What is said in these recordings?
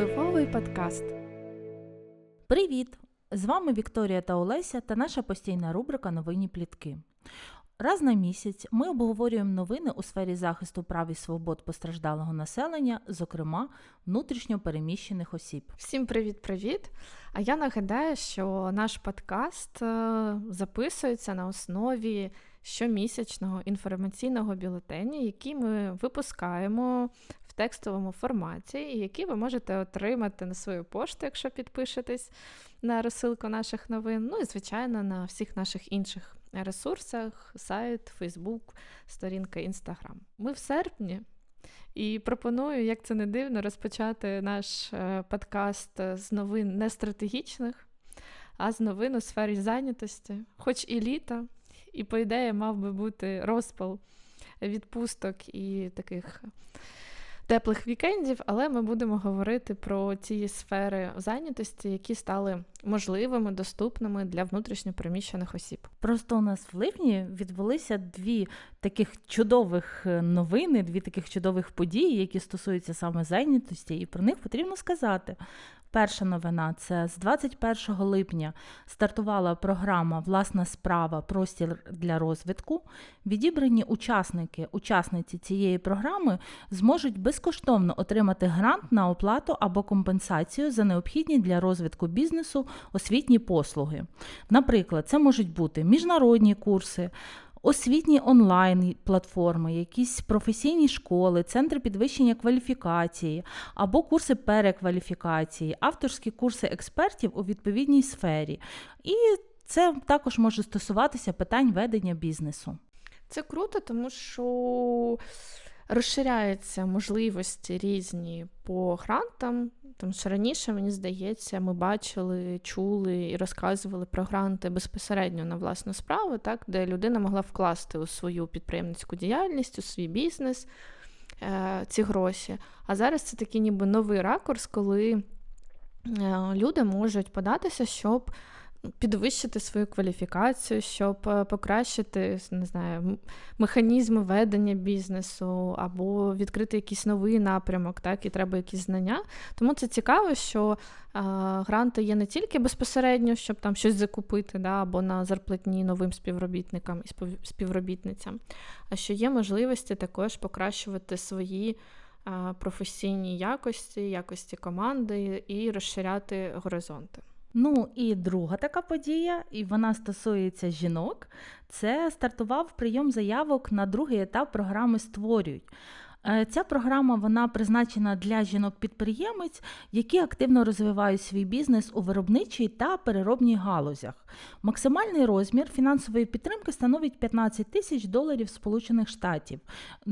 Впливовий подкаст. Привіт! З вами Вікторія та Олеся та наша постійна рубрика Новинні плітки. Раз на місяць ми обговорюємо новини у сфері захисту прав і свобод постраждалого населення, зокрема внутрішньо переміщених осіб. Всім привіт-привіт! А я нагадаю, що наш подкаст е, записується на основі щомісячного інформаційного бюлетеня, який ми випускаємо текстовому форматі, який ви можете отримати на свою пошту, якщо підпишетесь на розсилку наших новин. Ну і звичайно на всіх наших інших ресурсах: сайт, Фейсбук, сторінка Інстаграм. Ми в серпні. І пропоную, як це не дивно, розпочати наш е, подкаст з новин не стратегічних, а з новин у сфері зайнятості, хоч і літа, і, по ідеї, мав би бути розпал відпусток і таких теплих вікендів, але ми будемо говорити про ті сфери зайнятості, які стали можливими, доступними для внутрішньопереміщених осіб. Просто у нас в липні відбулися дві таких чудових е, новини, дві таких чудових події, які стосуються саме зайнятості, і про них потрібно сказати. Перша новина це з 21 липня стартувала програма Власна справа Простір для розвитку. Відібрані учасники, учасниці цієї програми зможуть безкоштовно отримати грант на оплату або компенсацію за необхідні для розвитку бізнесу освітні послуги. Наприклад, це можуть бути міжнародні курси освітні онлайн-платформи, якісь професійні школи, центри підвищення кваліфікації або курси перекваліфікації, авторські курси експертів у відповідній сфері. І це також може стосуватися питань ведення бізнесу. Це круто, тому що розширяються можливості різні по грантам. Тому що раніше, мені здається, ми бачили, чули і розказували про гранти безпосередньо на власну справу, так, де людина могла вкласти у свою підприємницьку діяльність, у свій бізнес е, ці гроші. А зараз це такий ніби новий ракурс, коли е, люди можуть податися, щоб підвищити свою кваліфікацію, щоб е, покращити не знаю, механізми ведення бізнесу або відкрити якийсь новий напрямок, так, і треба якісь знання. Тому це цікаво, що а, гранти є не тільки безпосередньо, щоб там щось закупити, да, або на зарплатні новим співробітникам і співробітницям, а що є можливості також покращувати свої. Професійні якості, якості команди і розширяти горизонти. Ну і друга така подія, і вона стосується жінок. Це стартував прийом заявок на другий етап програми Створюють. Е, ця програма вона призначена для жінок-підприємець, які активно розвивають свій бізнес у виробничій та переробній галузях. Максимальний розмір фінансової підтримки становить 15 тисяч доларів Сполучених Штатів.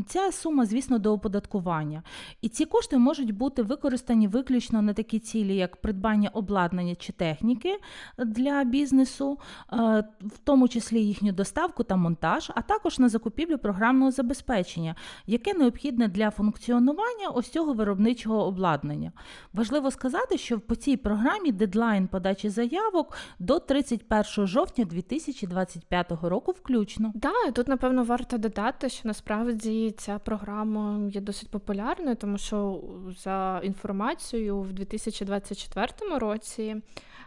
Ця сума, звісно, до оподаткування. І ці кошти можуть бути використані виключно на такі цілі, як придбання обладнання чи техніки для бізнесу, е, в тому числі їхню доставку та монтаж, а також на закупівлю програмного забезпечення, яке необхідно необхідне для функціонування ось цього виробничого обладнання. Важливо сказати, що по цій програмі дедлайн подачі заявок до 31 жовтня 2025 року включно. Да, тут напевно варто додати, що насправді ця програма є досить популярною, тому що за інформацією в 2024 році.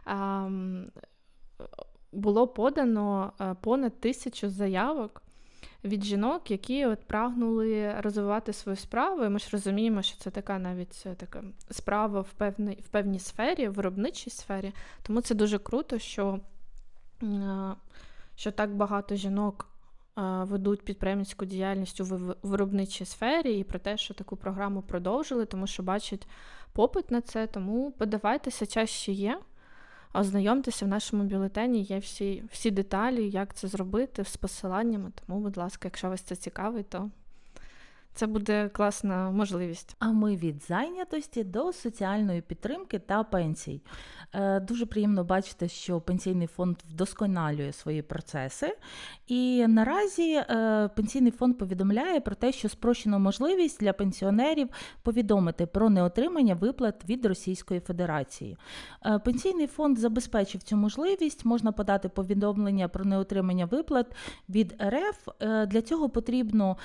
Ем, було подано е, понад тисячу заявок від жінок, які от прагнули розвивати свою справу. І Ми ж розуміємо, що це така навіть е, така справа в певній в певній сфері, в виробничій сфері. Тому це дуже круто, що, е, що так багато жінок. Е, ведуть підприємницьку діяльність у виробничій сфері і про те, що таку програму продовжили, тому що бачать попит на це. Тому подавайтеся, час ще є. Ознайомтеся в нашому бюлетені, є всі всі деталі, як це зробити з посиланнями. Тому, будь ласка, якщо вас це цікавить, то це буде класна можливість. А ми від зайнятості до соціальної підтримки та пенсій. Е, дуже приємно бачити, що пенсійний фонд вдосконалює свої процеси. І наразі е, пенсійний фонд повідомляє про те, що спрощено можливість для пенсіонерів повідомити про неотримання виплат від Російської Федерації. Е, пенсійний фонд забезпечив цю можливість, можна подати повідомлення про неотримання виплат від РФ. Для цього потрібно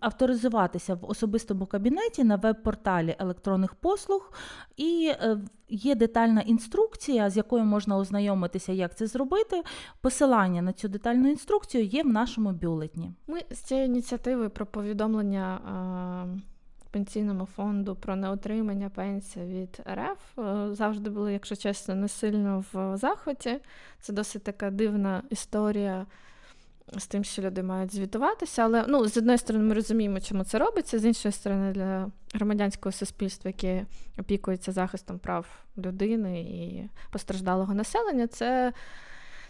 авторизувати авторизуватися в особистому кабінеті на веб-порталі електронних послуг, і е, є детальна інструкція, з якою можна ознайомитися, як це зробити. Посилання на цю детальну інструкцію є в нашому бюлетні. Ми з цією ініціативою про повідомлення. Пенсійному фонду про неотримання пенсії від РФ завжди були, якщо чесно, не сильно в захваті. Це досить така дивна історія з тим, що люди мають звітуватися. Але ну, з однієї сторони, ми розуміємо, чому це робиться, з іншої сторони, для громадянського суспільства, яке опікується захистом прав людини і постраждалого населення, це.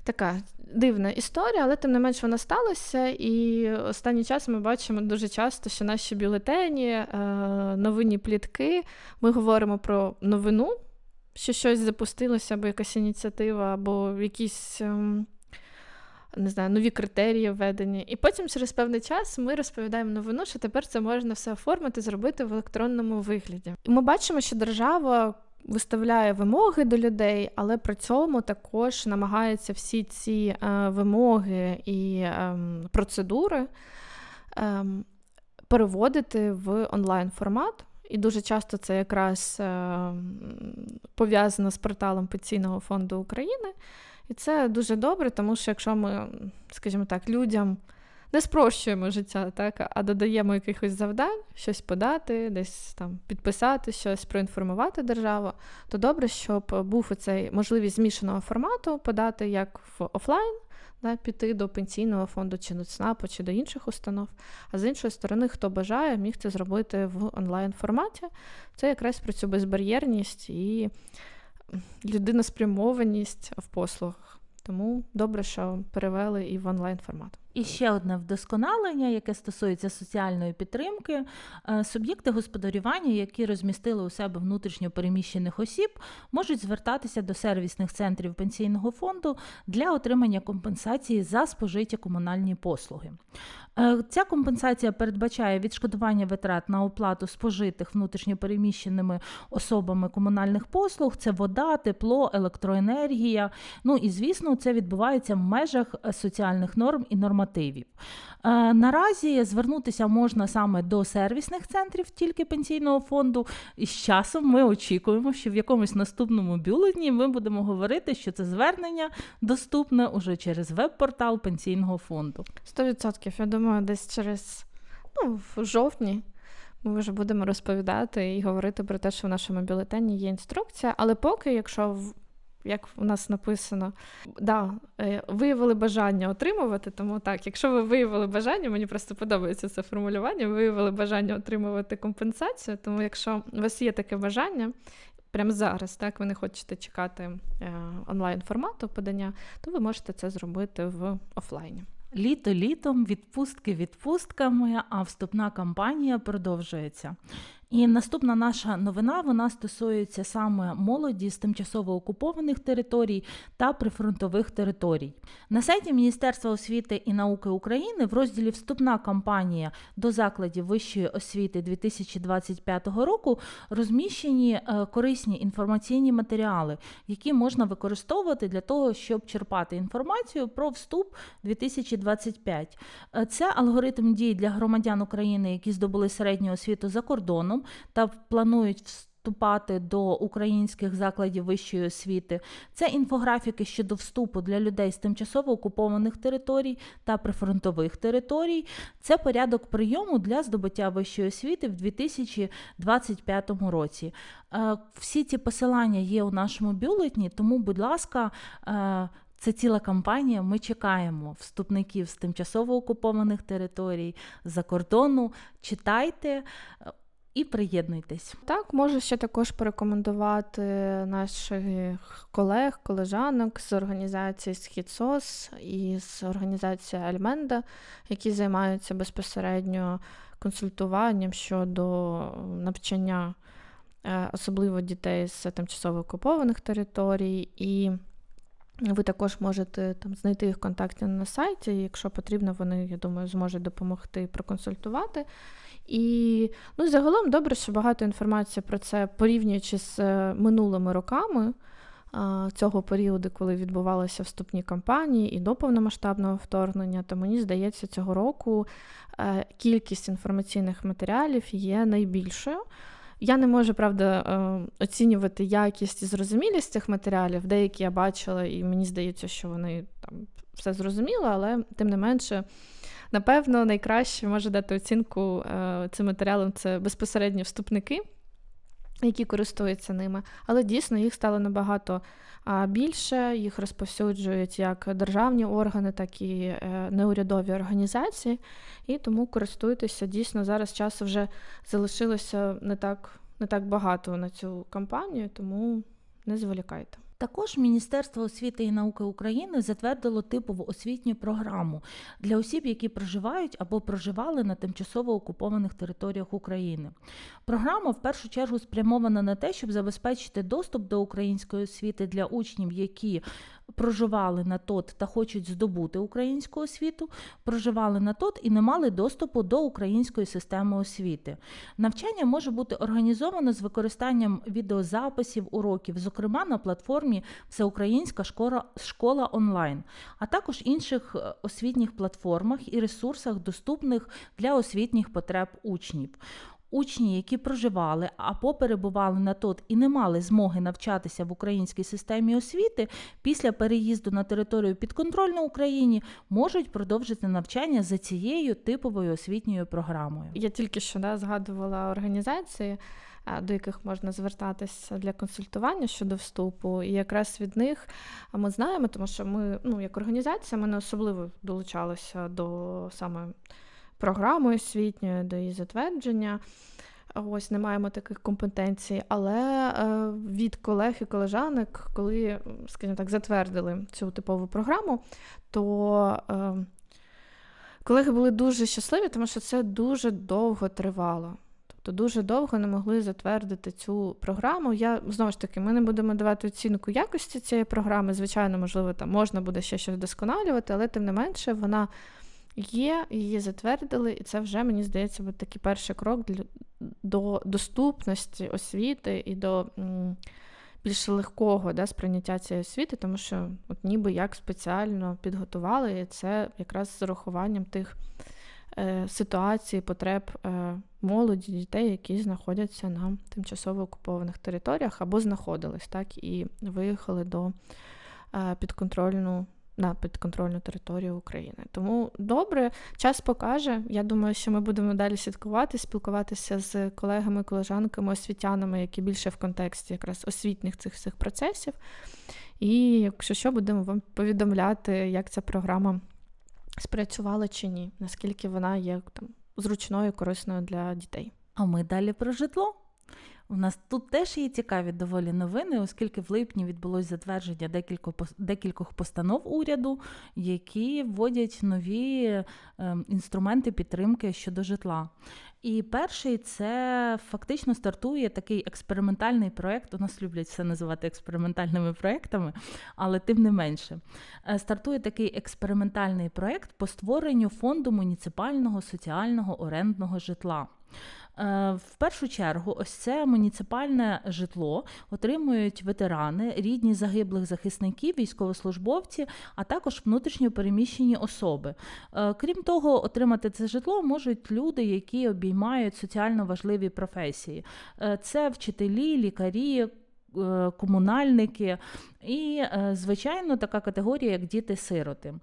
Така дивна історія, але тим не менш вона сталася. І останній час ми бачимо дуже часто, що наші бюлетені, е, новинні плітки, ми говоримо про новину, що щось запустилося, або якась ініціатива, або якісь ем, не знаю, нові критерії введені. І потім через певний час ми розповідаємо новину, що тепер це можна все оформити, зробити в електронному вигляді. І ми бачимо, що держава. Виставляє вимоги до людей, але при цьому також намагається всі ці е, вимоги і е, процедури е, переводити в онлайн формат. І дуже часто це якраз пов'язано з порталом Пенсійного фонду України. І це дуже добре, тому що якщо ми, скажімо так, людям не спрощуємо життя, так, а додаємо якихось завдань, щось подати, десь там підписати щось, проінформувати державу, то добре, щоб був оцей можливість змішаного формату подати як в офлайн. Да, піти до пенсійного фонду чи до ЦНАПу, чи до інших установ. А з іншої сторони, хто бажає, міг це зробити в онлайн форматі. Це якраз про цю безбар'єрність і людиноспрямованість в послугах. Тому добре, що перевели і в онлайн формат. І ще одне вдосконалення, яке стосується соціальної підтримки. Е, суб'єкти господарювання, які розмістили у себе внутрішньо переміщених осіб, можуть звертатися до сервісних центрів пенсійного фонду для отримання компенсації за спожиті комунальні послуги. Е, ця компенсація передбачає відшкодування витрат на оплату спожитих внутрішньопереміщеними особами комунальних послуг: це вода, тепло, електроенергія. Ну і звісно, це відбувається в межах е, соціальних норм і нормативів. Е, наразі звернутися можна саме до сервісних центрів тільки пенсійного фонду. І з часом ми очікуємо, що в якомусь наступному бюлетні ми будемо говорити, що це звернення доступне уже через веб-портал пенсійного фонду. 100%. Я думаю, десь через ну, в жовтні. Ми вже будемо розповідати і говорити про те, що в нашому бюлетені є інструкція, але поки, якщо як у нас написано, да, е, виявили бажання отримувати. Тому так, якщо ви виявили бажання, мені просто подобається це формулювання, виявили бажання отримувати компенсацію. Тому, якщо у вас є таке бажання, прямо зараз, так, ви не хочете чекати е, онлайн формату подання, то ви можете це зробити в офлайні. Літо літом, відпустки відпустками, а вступна кампанія продовжується. І наступна наша новина вона стосується саме молоді з тимчасово окупованих територій та прифронтових територій. На сайті Міністерства освіти і науки України в розділі Вступна кампанія до закладів вищої освіти 2025 року розміщені е, корисні інформаційні матеріали, які можна використовувати для того, щоб черпати інформацію про вступ 2025. Е, це алгоритм дій для громадян України, які здобули середню освіту за кордоном кордоном та планують вступати до українських закладів вищої освіти. Це інфографіки щодо вступу для людей з тимчасово окупованих територій та прифронтових територій. Це порядок прийому для здобуття вищої освіти в 2025 році. Е, всі ці посилання є у нашому бюлетні, тому, будь ласка, е, це ціла кампанія. Ми чекаємо вступників з тимчасово окупованих територій за кордону. Читайте і приєднуйтесь. Так, можу ще також порекомендувати наших колег, колежанок з організації Східсос і з організації Альменда, які займаються безпосередньо консультуванням щодо навчання, е, особливо дітей з тимчасово окупованих територій. і ви також можете там знайти їх контакти на сайті, якщо потрібно, вони, я думаю, зможуть допомогти проконсультувати. І ну, загалом добре, що багато інформації про це порівнюючи з е, минулими роками. цього періоду, коли відбувалися вступні кампанії і до повномасштабного вторгнення, то мені здається, цього року е, кількість інформаційних матеріалів є найбільшою. Я не можу, правда, е, оцінювати якість і зрозумілість цих матеріалів. Деякі я бачила, і мені здається, що вони там все зрозуміли, але тим не менше. Напевно, найкраще може дати оцінку е, цим матеріалам це безпосередньо вступники, які користуються ними. Але дійсно їх стало набагато більше, їх розповсюджують як державні органи, так і е, неурядові організації. І тому користуйтеся дійсно зараз часу вже залишилося не так, не так багато на цю кампанію, тому не зволікайте. Також Міністерство освіти і науки України затвердило типову освітню програму для осіб, які проживають або проживали на тимчасово окупованих територіях України. Програма в першу чергу спрямована на те, щоб забезпечити доступ до української освіти для учнів, які проживали на ТОТ та хочуть здобути українську освіту, проживали на ТОТ і не мали доступу до української системи освіти. Навчання може бути організовано з використанням відеозаписів уроків, зокрема на платформі Всеукраїнська школа, школа онлайн, а також інших е, освітніх платформах і ресурсах, доступних для освітніх потреб учнів. Учні, які проживали або перебували на ТОТ і не мали змоги навчатися в українській системі освіти, після переїзду на територію підконтрольну Україні можуть продовжити навчання за цією типовою освітньою програмою. Я тільки що да, згадувала організації. До яких можна звертатися для консультування щодо вступу, і якраз від них ми знаємо, тому що ми, ну як організація, ми не особливо долучалися до саме програми освітньої, до її затвердження. Ось не маємо таких компетенцій, але е, від колег і колежанок, коли, скажімо так, затвердили цю типову програму, то е, колеги були дуже щасливі, тому що це дуже довго тривало. Тобто дуже довго не могли затвердити цю програму. Я знову ж таки, ми не будемо давати оцінку якості цієї програми. Звичайно, можливо, там можна буде ще щось вдосконалювати, але тим не менше вона є, її затвердили, і це вже, мені здається, буде такий перший крок для, до доступності освіти і до більш легкого да, сприйняття цієї освіти, тому що от ніби як спеціально підготували, і це якраз з урахуванням тих е, ситуацій, потреб е, молоді, дітей, які знаходяться на тимчасово окупованих територіях або знаходились, так, і виїхали до е, підконтрольну на підконтрольну територію України. Тому добре, час покаже. Я думаю, що ми будемо далі слідкувати, спілкуватися з колегами, колежанками, освітянами, які більше в контексті якраз освітніх цих всіх процесів. І якщо що, будемо вам повідомляти, як ця програма спрацювала чи ні, наскільки вона є там зручною, корисною для дітей. А ми далі про житло. У нас тут теж є цікаві доволі новини, оскільки в липні відбулось затвердження декількох постанов уряду, які вводять нові ем, інструменти підтримки щодо житла. І перший це фактично стартує такий експериментальний проєкт. У нас люблять все називати експериментальними проєктами, але тим не менше. Е, стартує такий експериментальний проєкт по створенню фонду муніципального соціального орендного житла. Е, в першу чергу, ось це муніципальне житло отримують ветерани, рідні загиблих захисників, військовослужбовці, а також внутрішньо переміщені особи. Е, крім того, отримати це житло можуть люди, які обіймають соціально важливі професії. Е, це вчителі, лікарі. Комунальники і, звичайно, така категорія, як діти-сироти.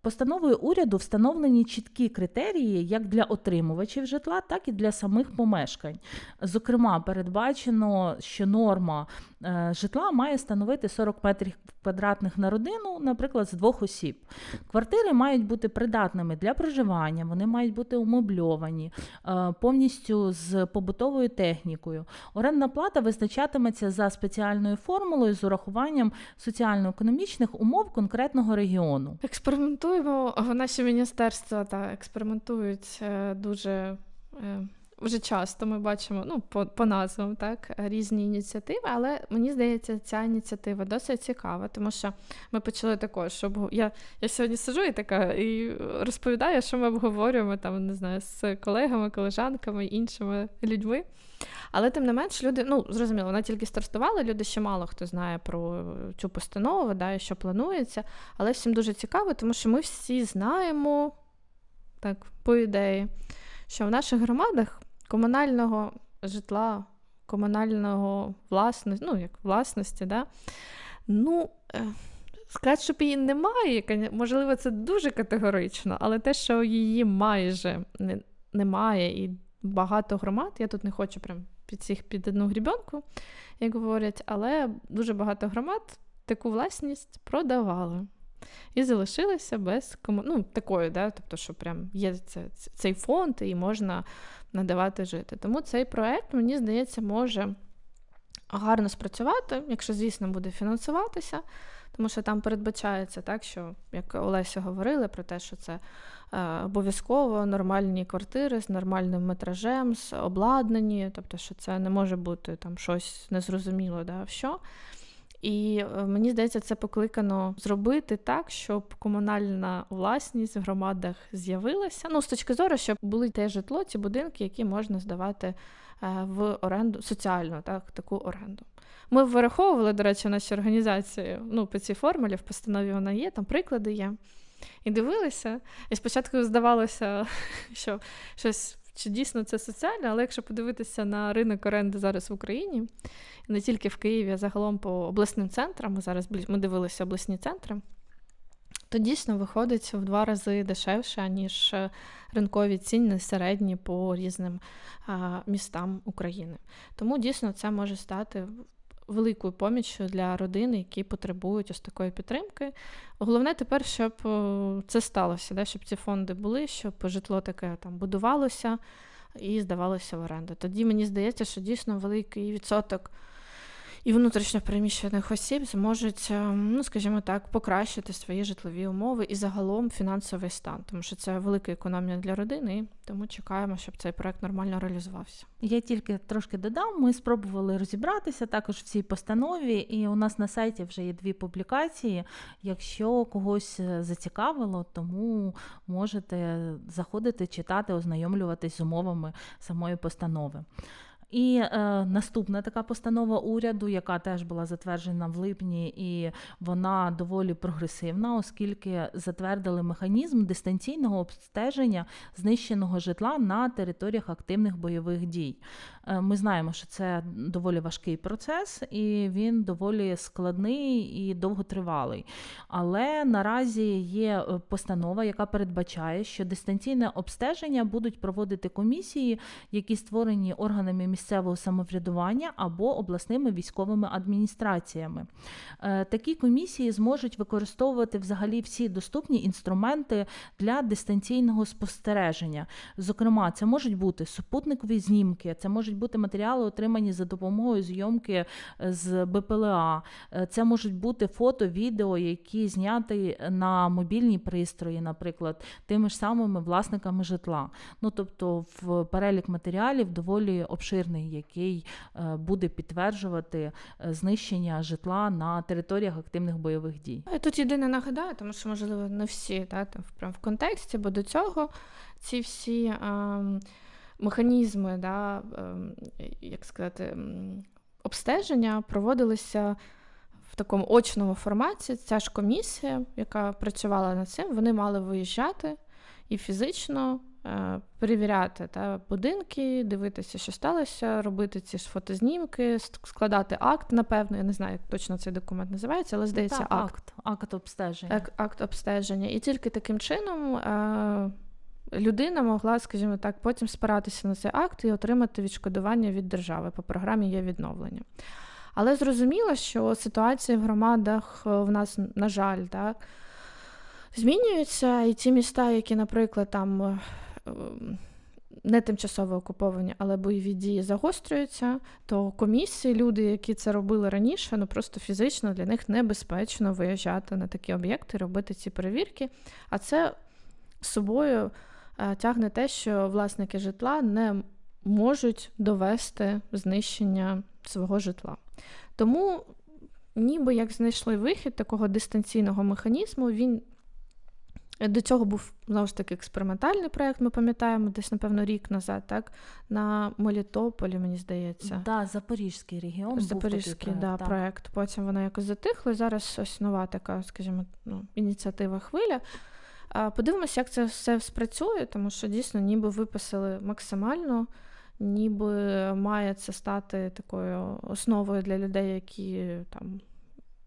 Постановою уряду встановлені чіткі критерії як для отримувачів житла, так і для самих помешкань. Зокрема, передбачено, що норма Е, житла має становити 40 метрів квадратних на родину, наприклад, з двох осіб. Квартири мають бути придатними для проживання, вони мають бути умобльовані е, повністю з побутовою технікою. Орендна плата визначатиметься за спеціальною формулою з урахуванням соціально-економічних умов конкретного регіону. Експериментуємо, наші міністерства та експериментують е, дуже вже часто ми бачимо ну, по по назвам так, різні ініціативи, але мені здається, ця ініціатива досить цікава, тому що ми почали також, щоб я я сьогодні сиджу і така і розповідаю, що ми обговорюємо там, не знаю, з колегами, колежанками, іншими людьми. Але тим не менш, люди, ну зрозуміло, вона тільки стартувала, люди ще мало хто знає про цю постанову, да, і що планується. Але всім дуже цікаво, тому що ми всі знаємо, так, по ідеї, що в наших громадах комунального житла, комунального власності, ну, як власності, да, ну, е, сказати, щоб її немає, можливо, це дуже категорично, але те, що її майже немає, і багато громад, я тут не хочу прям під всіх під одну грібенку, як говорять, але дуже багато громад таку власність продавали. І залишилися без кому... ну, такої, да, тобто, що прям є цей фонд і можна надавати жити. Тому цей проект, мені здається, може гарно спрацювати, якщо, звісно, буде фінансуватися, тому що там передбачається так, що, як Олеся говорили, про те, що це е, обов'язково нормальні квартири з нормальним метражем, з обладнані, тобто, що це не може бути там щось незрозуміло, да, що. І е, мені здається, це покликано зробити так, щоб комунальна власність в громадах з'явилася. Ну, з точки зору, щоб були те житло, ці будинки, які можна здавати е, в оренду соціальну, так, таку оренду. Ми вираховували, до речі, наші організації ну, по цій формулі, в постанові вона є, там приклади є. І дивилися, і спочатку здавалося, що щось чи дійсно це соціально, але якщо подивитися на ринок оренди зараз в Україні, не тільки в Києві, а загалом по обласним центрам, зараз ми дивилися обласні центри, то дійсно виходить в два рази дешевше, ніж ринкові ціни середні по різним містам України. Тому дійсно це може стати великою поміччю для родини, які потребують ось такої підтримки. Головне тепер, щоб це сталося, да, щоб ці фонди були, щоб житло таке там будувалося і здавалося в оренду. Тоді мені здається, що дійсно великий відсоток і внутрішньо переміщених осіб зможуть, е, ну скажімо так, покращити свої житлові умови і загалом фінансовий стан, тому що це велика економія для родини, тому чекаємо, щоб цей проект нормально реалізувався. Я тільки трошки додам. Ми спробували розібратися також в цій постанові, і у нас на сайті вже є дві публікації. Якщо когось е, зацікавило, тому можете заходити, читати, ознайомлюватись з умовами самої постанови. І е, наступна така постанова уряду, яка теж була затверджена в липні, і вона доволі прогресивна, оскільки затвердили механізм дистанційного обстеження знищеного житла на територіях активних бойових дій. Е, ми знаємо, що це доволі важкий процес, і він доволі складний і довготривалий. Але наразі є е, постанова, яка передбачає, що дистанційне обстеження будуть проводити комісії, які створені органами місцевого самоврядування або обласними військовими адміністраціями. Е, такі комісії зможуть використовувати взагалі всі доступні інструменти для дистанційного спостереження. Зокрема, це можуть бути супутникові знімки, це можуть бути матеріали, отримані за допомогою зйомки е, з БПЛА. Е, це можуть бути фото, відео, які зняті на мобільні пристрої, наприклад, тими ж самими власниками житла. Ну тобто, в перелік матеріалів доволі обширний, який е, буде підтверджувати знищення житла на територіях активних бойових дій. Тут єдине нагадаю, тому що можливо не всі та, там, прям в контексті, бо до цього ці всі. Ем механізми, да, ем, як сказати, обстеження проводилися в такому очному форматі. Ця ж комісія, яка працювала над цим, вони мали виїжджати і фізично. Е, перевіряти та, будинки, дивитися, що сталося, робити ці ж фотознімки, складати акт, напевно, я не знаю, як точно цей документ називається, але здається, так, акт. Акт обстеження. Акт, акт обстеження. І тільки таким чином е, людина могла, скажімо так, потім спиратися на цей акт і отримати відшкодування від держави по програмі є відновлення. Але зрозуміло, що ситуація в громадах е, в нас, на жаль, так, змінюються, і ті міста, які, наприклад, там не тимчасово окуповані, але бойові дії загострюються, то комісії, люди, які це робили раніше, ну просто фізично для них небезпечно виїжджати на такі об'єкти, робити ці перевірки. А це собою Е, тягне те, що власники житла не можуть довести знищення свого житла. Тому, ніби як знайшли вихід такого дистанційного механізму, він до цього був знову ж таки експериментальний проєкт, ми пам'ятаємо, десь, напевно, рік назад, так? На Мелітополі, мені здається. Да, Запорізький регіон. Запорізький був да, проєкт. проєкт. Потім воно якось затихло. і Зараз ось нова така, скажімо, ну, ініціатива хвиля. Подивимося, як це все спрацює, тому що дійсно ніби виписали максимально, ніби має це стати такою основою для людей, які там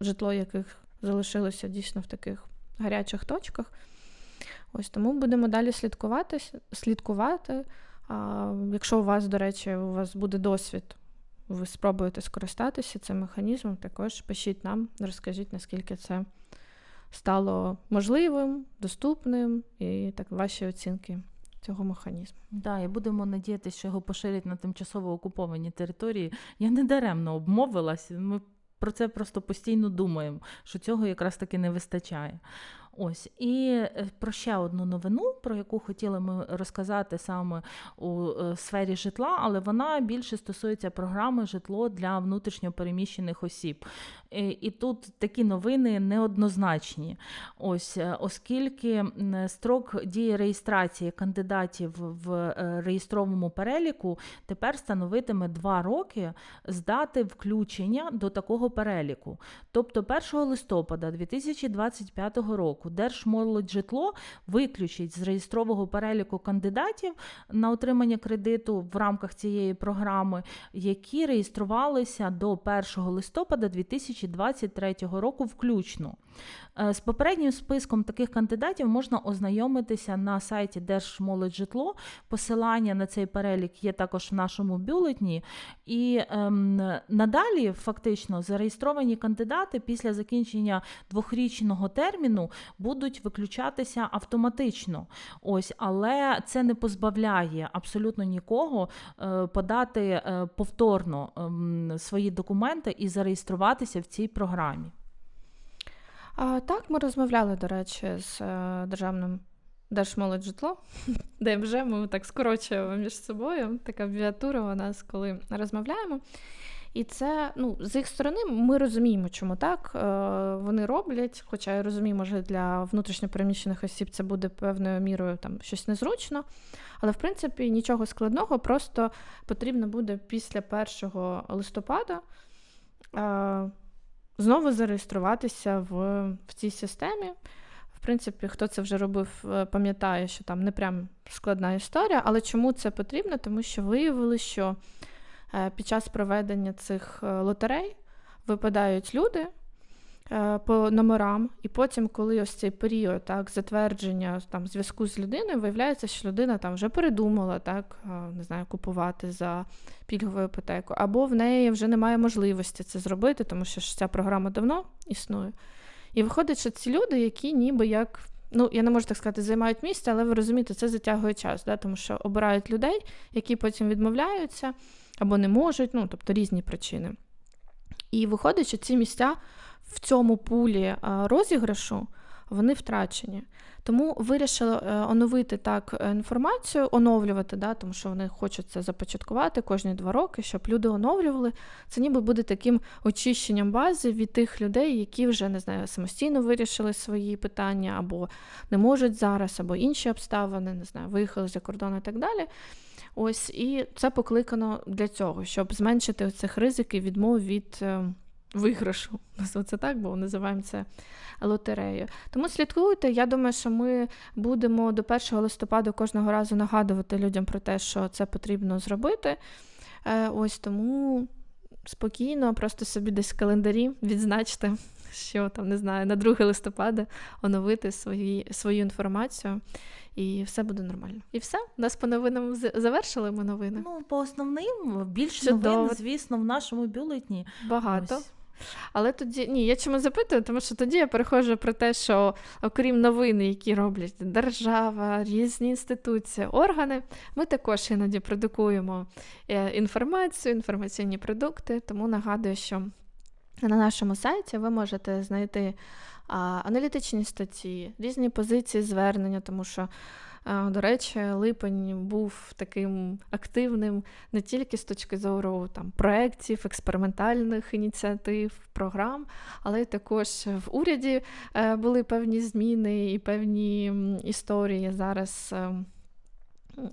житло яких залишилося дійсно в таких гарячих точках. Ось тому будемо далі слідкувати. слідкувати. Якщо у вас, до речі, у вас буде досвід, ви спробуєте скористатися цим механізмом, також пишіть нам, розкажіть, наскільки це стало можливим, доступним і так ваші оцінки цього механізму. Да, і будемо надіятися, що його поширять на тимчасово окуповані території. Я не даремно обмовилась. Ми про це просто постійно думаємо, що цього якраз таки не вистачає. Ось і е, про ще одну новину, про яку хотіли ми розказати саме у е, сфері житла, але вона більше стосується програми житло для внутрішньопереміщених осіб. І тут такі новини неоднозначні. Ось, е, Оскільки строк дії реєстрації кандидатів в реєстровому переліку тепер становитиме 2 роки з дати включення до такого переліку. Тобто 1 листопада 2025 року року Держмолодьжитло виключить з реєстрового переліку кандидатів на отримання кредиту в рамках цієї програми, які реєструвалися до 1 листопада 2023 року включно. Е, з попереднім списком таких кандидатів можна ознайомитися на сайті Держмолоджитло. Посилання на цей перелік є також в нашому бюлетні. І ем, надалі, фактично, зареєстровані кандидати після закінчення двохрічного терміну будуть виключатися автоматично. Ось, Але це не позбавляє абсолютно нікого е, подати е, повторно ем, свої документи і зареєструватися в цій програмі. А, Так, ми розмовляли, до речі, з е, державним Держмолоджитло, де вже ми так скорочуємо між собою. Така абвіатура у нас, коли розмовляємо. І це ну, з їх сторони ми розуміємо, чому так е, вони роблять. Хоча я розумію, може для внутрішньопереміщених осіб це буде певною мірою там щось незручно. Але в принципі нічого складного, просто потрібно буде після 1 листопада. Знову зареєструватися в, в цій системі. В принципі, хто це вже робив, е, пам'ятає, що там не прям складна історія. Але чому це потрібно? Тому що виявили, що е, під час проведення цих е, лотерей випадають люди, по номерам, і потім, коли ось цей період так, затвердження там, зв'язку з людиною, виявляється, що людина там вже передумала так, е, не знаю, купувати за пільгову іпотеку, або в неї вже немає можливості це зробити, тому що ця програма давно існує. І виходить, що ці люди, які ніби як. Ну, я не можу так сказати, займають місце, але ви розумієте, це затягує час, да? тому що обирають людей, які потім відмовляються або не можуть, ну, тобто різні причини. І виходить, що ці місця в цьому пулі розіграшу вони втрачені. Тому вирішили е, оновити так інформацію, оновлювати, да, тому що вони хочуть це започаткувати кожні два роки, щоб люди оновлювали. Це ніби буде таким очищенням бази від тих людей, які вже не знаю, самостійно вирішили свої питання, або не можуть зараз, або інші обставини, не знаю, виїхали за кордон і так далі. Ось і це покликано для цього, щоб зменшити цих ризиків відмов від виграшу. Це так, бо називаємо це лотереєю. Тому слідкуйте. Я думаю, що ми будемо до 1 листопада кожного разу нагадувати людям про те, що це потрібно зробити. Е, ось тому спокійно, просто собі десь в календарі відзначте, що там не знаю, на 2 листопада оновити свої, свою інформацію. І все буде нормально. І все. У нас по новинам завершили ми новини. Ну, по основним більше новин, звісно, в нашому бюлетні. Багато. Ось. Але тоді ні, я чому запитую, тому що тоді я переходжу про те, що окрім новин, які роблять держава, різні інституції, органи, ми також іноді продукуємо е, інформацію, інформаційні продукти. Тому нагадую, що на нашому сайті ви можете знайти аналітичні статті, різні позиції звернення, тому що До речі, липень був таким активним не тільки з точки зору там проєктів, експериментальних ініціатив, програм, але й також в уряді е, були певні зміни і певні історії зараз. Ем,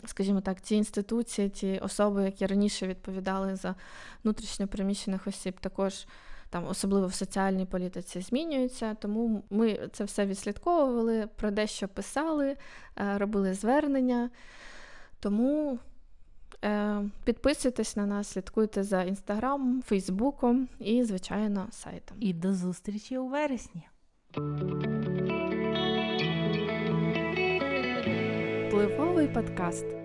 скажімо так, ті інституції, ті особи, які раніше відповідали за внутрішньо переміщених осіб, також там, особливо в соціальній політиці, змінюються. Тому ми це все відслідковували, про дещо писали, е, робили звернення. Тому е, підписуйтесь на нас, слідкуйте за інстаграмом, Фейсбуком і, звичайно, сайтом. І до зустрічі у вересні. Впливовий подкаст.